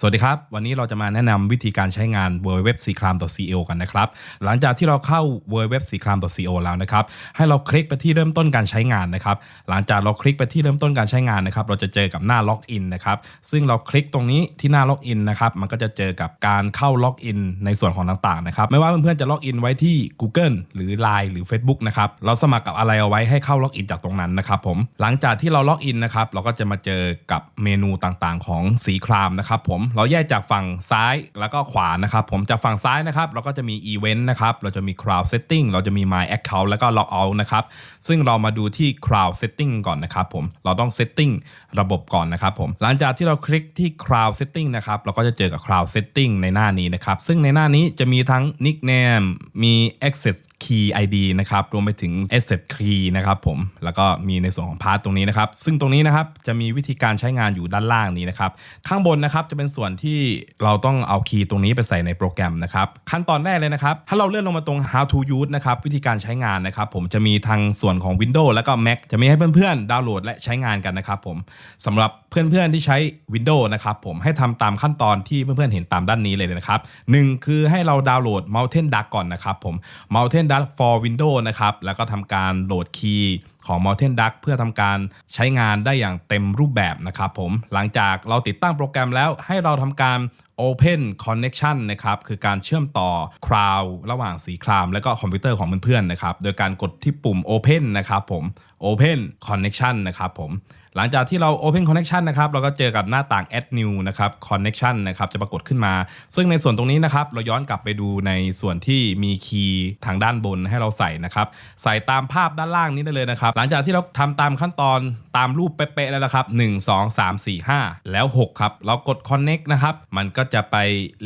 สวัสดีครับ วันนี้เราจะมาแนะนำวิธีการใช้งาน w w w c r a m c o กันนะครับ หลังจากที่เราเข้า w w w c r a m c o แล้วนะครับ ให้เราคลิกไปที่เริ่มต้นการใช้งานนะครับ หลังจากเราคลิกไปที่เริ่มต้นการใช้งานนะครับ เราจะเจอกับหน้าล็อกอินนะครับ ซึ่งเราคลิกตรงนี้ที่หน้าล็อกอินนะครับ มันก็จะเจอกับการเข้าล็อกอินในส่วนของต่างๆนะครับ ไม่ว่าเพื่อนๆจะล็อกอินไว้ที่ Google หรือ Line หรือ Facebook นะครับ เราสมัครกับอะไรเอาไว้ให้เข้าล็อกอินจากตรงนั้นนะครับผม หลังจากที่เราล็อกอินนะครับ เราก็จะมาเจอกับเมนูต่างๆ ของสีครามนะครับผมเราแยกจากฝั่งซ้ายแล้วก็ขวานะครับ ผมจากฝั่งซ้ายนะครับ เราก็จะมี Event นะครับ เราจะมี Crowd Setting เราจะมี My Account แล้วก็ Log Out นะครับ ซึ่งเรามาดูที่ Crowd Setting ก่อนนะครับผมเราต้อง Setting ระบบก่อนนะครับผมหลังจากที่เราคลิกที่ Crowd Setting นะครับเราก็จะเจอกับ Crowd Setting ในหน้านี้นะครับ ซึ่งในหน้านี้จะมีทั้ง Nickname มี Access Key ID นะครับ รวมไปถึง Asset Key นะครับผม แล้วก็มีในส่วนของพาร์ทตรงนี้นะครับ ซึ่งตรงนี้นะครับจะมีวิธีการใช้งานอยู่ด้านล่างนี้นะครับ ข้างบนนะครับจะเป็นส่วนที่เราต้องเอาคีย์ตรงนี้ไปใส่ในโปรแกรมนะครับ ขั้นตอนแรกเลยนะครับ ถ้าเราเลื่อนลงมาตรง how to use นะครับ วิธีการใช้งานนะครับ ผมจะมีทางส่วนของ Windows แล้วก็ Mac จะมีให้เพื่อนๆ ดาวน์โหลดและใช้งานกันนะครับผมสำหรับเพื่อนๆที่ใช้ Windows นะครับผมให้ทำตามขั้นตอนที่เพื่อนๆเห็นตามด้านนี้เลยนะครับหนึ่งคือให้เราดาวน์โหลด Mountain Duck ก่อนนะครับผม Mountain Duck for Windows นะครับ แล้วก็ทำการโหลดคีย์ของ Mountain Duck เพื่อทำการใช้งานได้อย่างเต็มรูปแบบนะครับผม หลังจากเราติดตั้งโปรแกรมแล้วให้เราทำการ Open Connection นะครับ คือการเชื่อมต่อคราวระหว่างสีคราม และก็คอมพิวเตอร์ของเพื่อนๆนะครับ โดยการกดที่ปุ่ม Open นะครับผม Open Connection นะครับผม หลังจากที่เรา Open Connection นะครับเราก็เจอกับหน้าต่าง Add New นะครับ Connection นะครับจะปรากฏขึ้นมา ซึ่งในส่วนตรงนี้นะครับเราย้อนกลับไปดูในส่วนที่มีคีย์ทางด้านบนให้เราใส่นะครับ ใส่ตามภาพด้านล่างนี้ได้เลยนะครับ หลังจากที่เราทำตามขั้นตอนตามรูปเป๊ะๆแล้วนะครับ 1 2 3 4 5 แล้ว 6 ครับ เรากด Connect นะครับ มันก็จะไป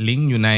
ลิงก์อยู่ใน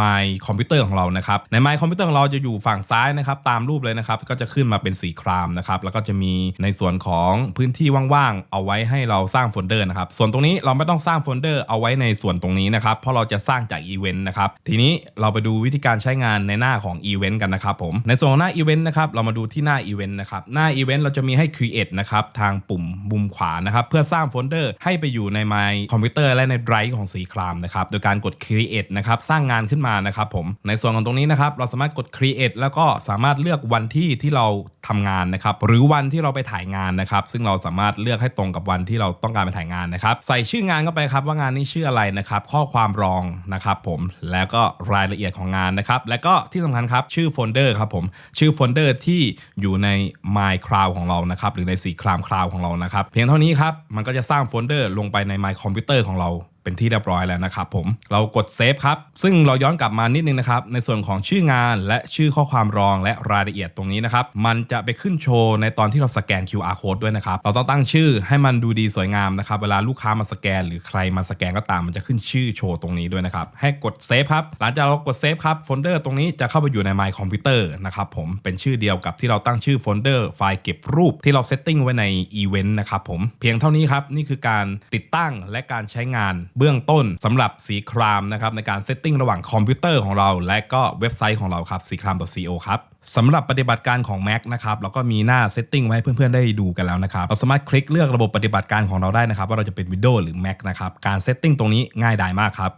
My Computer ของเรานะครับ ใน My Computer ของเราจะอยู่ฝั่งซ้ายนะครับ ตามรูปเลยนะครับ ก็จะขึ้นมาเป็นสีครามนะครับแล้วก็จะมีในส่วนของพื้นที่ว่างๆเอาไว้ให้เราสร้างโฟลเดอร์นะครับ ส่วนตรงนี้เราไม่ต้องสร้างโฟลเดอร์เอาไว้ในส่วนตรงนี้นะครับ เพราะเราจะสร้างจากอีเวนต์นะครับ ทีนี้เราไปดูวิธีการใช้งานในหน้าของอีเวนต์กันนะครับผม ในส่วนของหน้าอีเวนต์นะครับ เรามาดูที่หน้าอีเวนต์นะครับ หน้าอีเวนต์เราจะมีให้ create นะครับ ทางปุ่มมุมขวานะครับ เพื่อสร้างโฟลเดอร์ให้ไปอยู่ใน My Computer และใน Drive ของสีครามนะครับ โดยการกด create นะครับ สร้างงานขึ้นมานะครับผม ในส่วนของตรงนี้นะครับ เราสามารถกด create แล้วก็สามารถเลือกวันที่ที่เราทำงานนะครับ หรือวันที่เราไปถ่ายงานนะครับ ซึ่งเราสามารถเลือกให้ตรงกับวันที่เราต้องการไปถ่ายงานนะครับ ใส่ชื่องานเข้าไปครับว่างานนี้ชื่ออะไรนะครับ ข้อความรองนะครับผมแล้วก็รายละเอียดของงานนะครับแล้วก็ที่สำคัญครับชื่อโฟลเดอร์ครับผมชื่อโฟลเดอร์ที่อยู่ใน My Cloud ของเรานะครับหรือในสีครามคลาวของเรานะครับเพียงเท่านี้ครับมันก็จะสร้างโฟลเดอร์ลงไปใน My Computer ของเรา เป็นที่เรียบร้อยแล้วนะครับผมเรากดเซฟครับ ซึ่งเราย้อนกลับมานิดนึงนะครับในส่วนของชื่องานและชื่อข้อความรองและรายละเอียดตรงนี้นะครับมันจะไปขึ้นโชว์ในตอนที่เราสแกน QR code ด้วยนะครับเราต้องตั้งชื่อให้มันดูดีสวยงามนะครับเวลาลูกค้ามาสแกน หรือใครมาสแกนก็ตามมันจะขึ้นชื่อโชว์ตรงนี้ด้วยนะครับให้กดเซฟครับหลังจากเรากดเซฟครับโฟลเดอร์ตรงนี้จะเข้าไปอยู่ใน My Computer นะครับผมเป็นชื่อเดียวกับที่เราตั้งชื่อโฟลเดอร์ไฟล์เก็บรูปที่เราเซตติ้งไว้ในอีเวนต์นะครับผมเพียงเท่านี้ครับนี่คือการติดตั้งและการใช้งานเบื้องต้นสำหรับสีครามนะครับในการเซตติ้งระหว่างคอมพิวเตอร์ของเรา และก็เว็บไซต์ของเราครับสีคราม .co ครับสำหรับปฏิบัติการของ Mac นะครับเราก็มีหน้าเซตติ้งไว้ให้เพื่อนๆ ได้ดูกันแล้วนะครับเราสามารถคลิกเลือกระบบปฏิบัติการของเราได้นะครับ ว่าเราจะเป็น Windows หรือ Mac นะครับการเซตติ้งตรงนี้ง่ายดายมากครับ